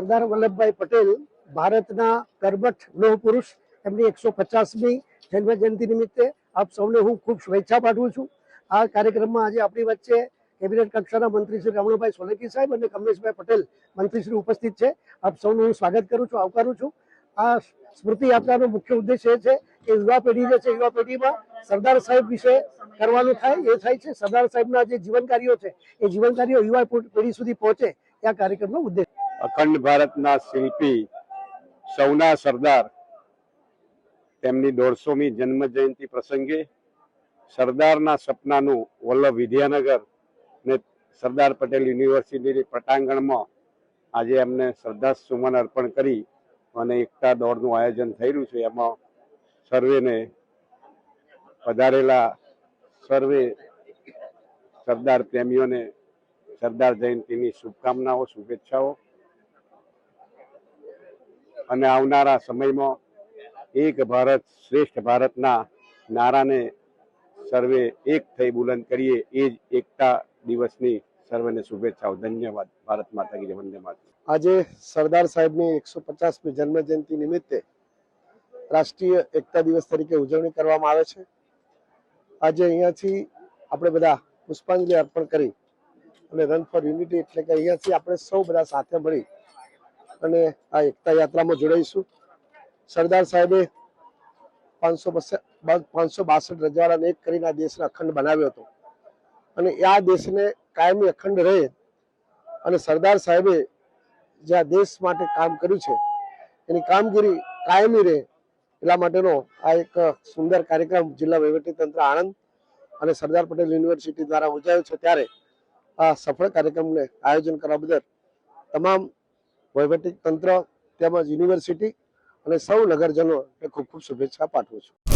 સરદાર વલ્લભભાઈ પટેલ ભારતના કર્મઠ લોહ પુરુષ એમની એકસો પચાસમી જન્મ જયંતિ નિમિત્તે આપ સૌને હું ખૂબ શુભેચ્છા પાઠવું છું. આ કાર્યક્રમમાં આજે આપણી વચ્ચે કેબિનેટ કક્ષાના મંત્રી શ્રી રમણભાઈ સોલંકી સાહેબ અને કમલેશભાઈ પટેલ મંત્રી શ્રી ઉપસ્થિત છે. આપ સૌનું હું સ્વાગત કરું છું, આવકારું છું. આ સ્મૃતિ યાત્રાનો મુખ્ય ઉદ્દેશ એ છે કે યુવા પેઢી જે છે, યુવા પેઢીમાં સરદાર સાહેબ વિશે કરવાનું થાય, એ થાય છે. સરદાર સાહેબના જે જીવન કાર્યો છે, એ જીવન કાર્યો યુવા પેઢી સુધી પહોંચે, એ આ કાર્યક્રમનો ઉદ્દેશ અખંડ ભારતના શિલ્પી સૌના સરદાર તેમની દોઢસોમી જન્મ જયંતિ પ્રસંગે સરદારના સપનાનું વલ્લભ વિદ્યાનગર ને સરદાર પટેલ યુનિવર્સિટીની પટાંગણમાં આજે એમને શ્રદ્ધા સુમન અર્પણ કરી અને એકતા દોડનું આયોજન થઈ રહ્યું છે. એમાં સર્વેને પધારેલા સર્વે સરદાર પ્રેમીઓને સરદાર જયંતિની શુભકામનાઓ, શુભેચ્છાઓ અને આવનારા સમયમાં એક ભારત શ્રેષ્ઠ ભારતના નારાને સર્વે એક થઈ બુલંદ કરીએ. એ જ એકતા દિવસની સર્વેને શુભેચ્છાઓ. ધન્યવાદ. ભારત માતા કી વંદે માતા આજે સરદાર સાહેબની એકસો પચાસમી જન્મ જયંતિ નિમિત્તે રાષ્ટ્રીય એકતા દિવસ તરીકે ઉજવણી કરવામાં આવે છે. આજે અહીંયાથી આપણે બધા પુષ્પાંજલિ અર્પણ કરી અને રન ફોર યુનિટી એટલે કે અહીંયાથી આપણે સૌ બધા સાથે મળી અને આ એકતા યાત્રામાં જોડાઈશું. સરદાર સાહેબે પાંચસો પાંચસો બાસઠ રજવાડાને એક કરીને આ દેશને અખંડ બનાવ્યો હતો. અને આ દેશને કાયમી અખંડ રહે અને સરદાર સાહેબે જે આ દેશ માટે કામ કર્યું છે, એની કામગીરી કાયમી રહે એટલા માટેનો આ એક સુંદર કાર્યક્રમ જિલ્લા વહીવટીતંત્ર આણંદ અને સરદાર પટેલ યુનિવર્સિટી દ્વારા યોજાયો છે. ત્યારે આ સફળ કાર્યક્રમને આયોજન કરવા બદલ તમામ તંત્ર તેમજ યુનિવર્સિટી અને સૌ નગરજનો ખૂબ ખૂબ શુભેચ્છા પાઠવું છું.